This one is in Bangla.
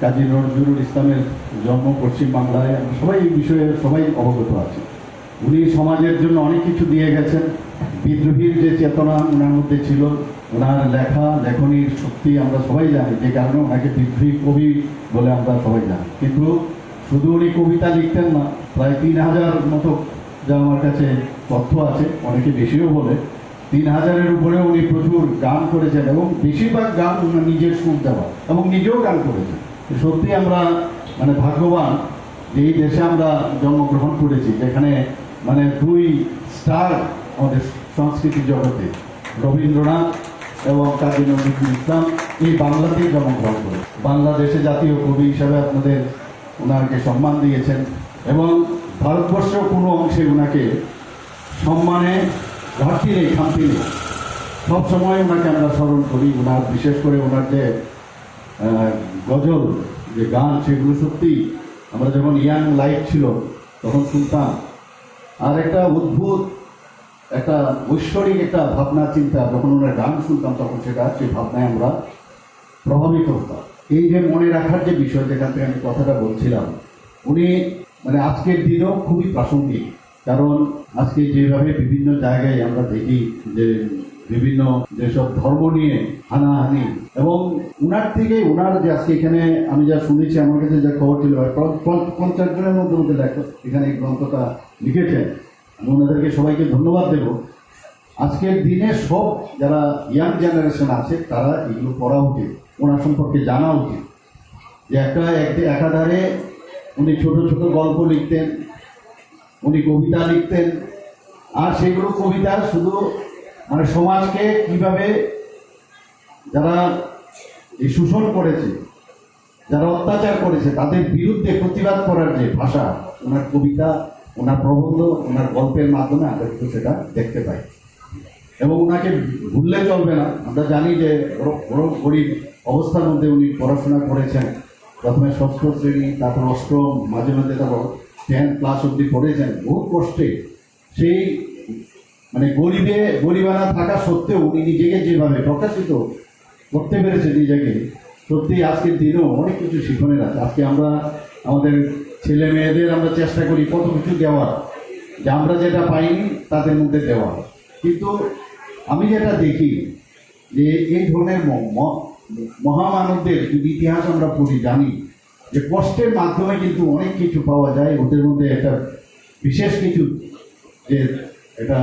কাজী নজরুল ইসলামের জন্ম পশ্চিম বাংলায় আমরা সবাই এই বিষয়ে সবাই অবগত আছি। উনি সমাজের জন্য অনেক কিছু দিয়ে গেছেন। বিদ্রোহীর যে চেতনা ওনার মধ্যে ছিল ওনার লেখা, লেখনীর শক্তি আমরা সবাই জানি, যে কারণে ওনাকে বিদ্রোহী কবি বলে আমরা সবাই জানি। কিন্তু শুধু উনি কবিতা লিখতেন না, প্রায় তিন হাজার মতো যা আমার কাছে তথ্য আছে, অনেকে বেশিও বলে, তিন হাজারের উপরে উনি প্রচুর গান করেছেন এবং বেশিরভাগ গান ওনার নিজের সুর দেওয়া এবং নিজেও গান করেছেন। সত্যি আমরা মানে ভাগ্যবান এই দেশে আমরা জন্মগ্রহণ করেছি, যেখানে মানে দুই স্টার আমাদের সংস্কৃতি জগতে, রবীন্দ্রনাথ এবং কাজী নজরুল ইসলাম, এই বাংলাতেই জন্মগ্রহণ করে বাংলাদেশে জাতীয় কবি হিসাবে আপনাদের ওনাকে সম্মান দিয়েছেন এবং ভারতবর্ষের কোনো অংশে ওনাকে সম্মানে, ঘাটতি নেই, খামতি নেই। সবসময় ওনাকে আমরা স্মরণ করি ওনার বিশেষ করে ওনার যে গজল, যে গান, সেগুলো সত্যি আমরা যখন ইয়াং লাইফ ছিল, তখন শুনতাম। আর একটা অদ্ভুত, একটা ঐশ্বরিক একটা ভাবনা, চিন্তা, যখন আমরা গান শুনতাম, তখন সেটা, সেই ভাবনায় আমরা প্রভাবিত হতাম। এই যে মনে রাখার যে বিষয়, যেখান থেকে আমি কথাটা বলছিলাম, উনি মানে আজকের দিনেও খুবই প্রাসঙ্গিক। কারণ আজকে যেভাবে বিভিন্ন জায়গায় আমরা দেখি যে বিভিন্ন যেসব ধর্ম নিয়ে হানাহানি, এবং উনার থেকে উনার যে আজকে এখানে আমি যা শুনেছি, আমার কাছে যা খবর ছিল পঞ্চাশ জনের মধ্যে মধ্যে লেখক এখানে এই গ্রন্থটা লিখেছেন। আমি ওনাদেরকে সবাইকে ধন্যবাদ দেব। আজকের দিনে সব যারা ইয়াং জেনারেশন আছে, তারা এগুলো পড়া উচিত, ওনার সম্পর্কে জানা উচিত। যে একটা এক- একাধারে উনি ছোট ছোট গল্প লিখতেন, উনি কবিতা লিখতেন, আর সেগুলো কবিতা শুধু মানে সমাজকে কীভাবে যারা এই শোষণ করেছে, যারা অত্যাচার করেছে, তাদের বিরুদ্ধে প্রতিবাদ করার যে ভাষা, ওনার কবিতা, ওনার প্রবন্ধ, ওনার গল্পের মাধ্যমে আমরা কিন্তু সেটা দেখতে পাই। এবং ওনাকে ভুললে চলবে না। আমরা জানি যে বড় গরিব অবস্থার মধ্যে উনি পড়াশোনা করেছেন। প্রথমে ষষ্ঠ শ্রেণি, তারপর অষ্টম, মাঝে মাঝে তারপর টেন ক্লাস অব্দি পড়েছেন। বহু কষ্টে। সেই মানে গরিবে, গরিবানা থাকা সত্ত্বেও নিজেকে যেভাবে প্রকাশিত করতে পেরেছে নিজেকে সত্যি আজকের দিনেও অনেক কিছু শিখনের আছে। আজকে আমরা আমাদের ছেলে মেয়েদের আমরা চেষ্টা করি কত কিছু দেওয়ার, যে আমরা যেটা পাইনি তাদের মধ্যে দেওয়া। কিন্তু আমি যেটা দেখি যে এই ধরনের মহামানবদের ইতিহাস আমরা পড়ি, জানি যে কষ্টের মাধ্যমে কিন্তু অনেক কিছু পাওয়া যায়। ওদের মধ্যে একটা বিশেষ কিছু যে এটা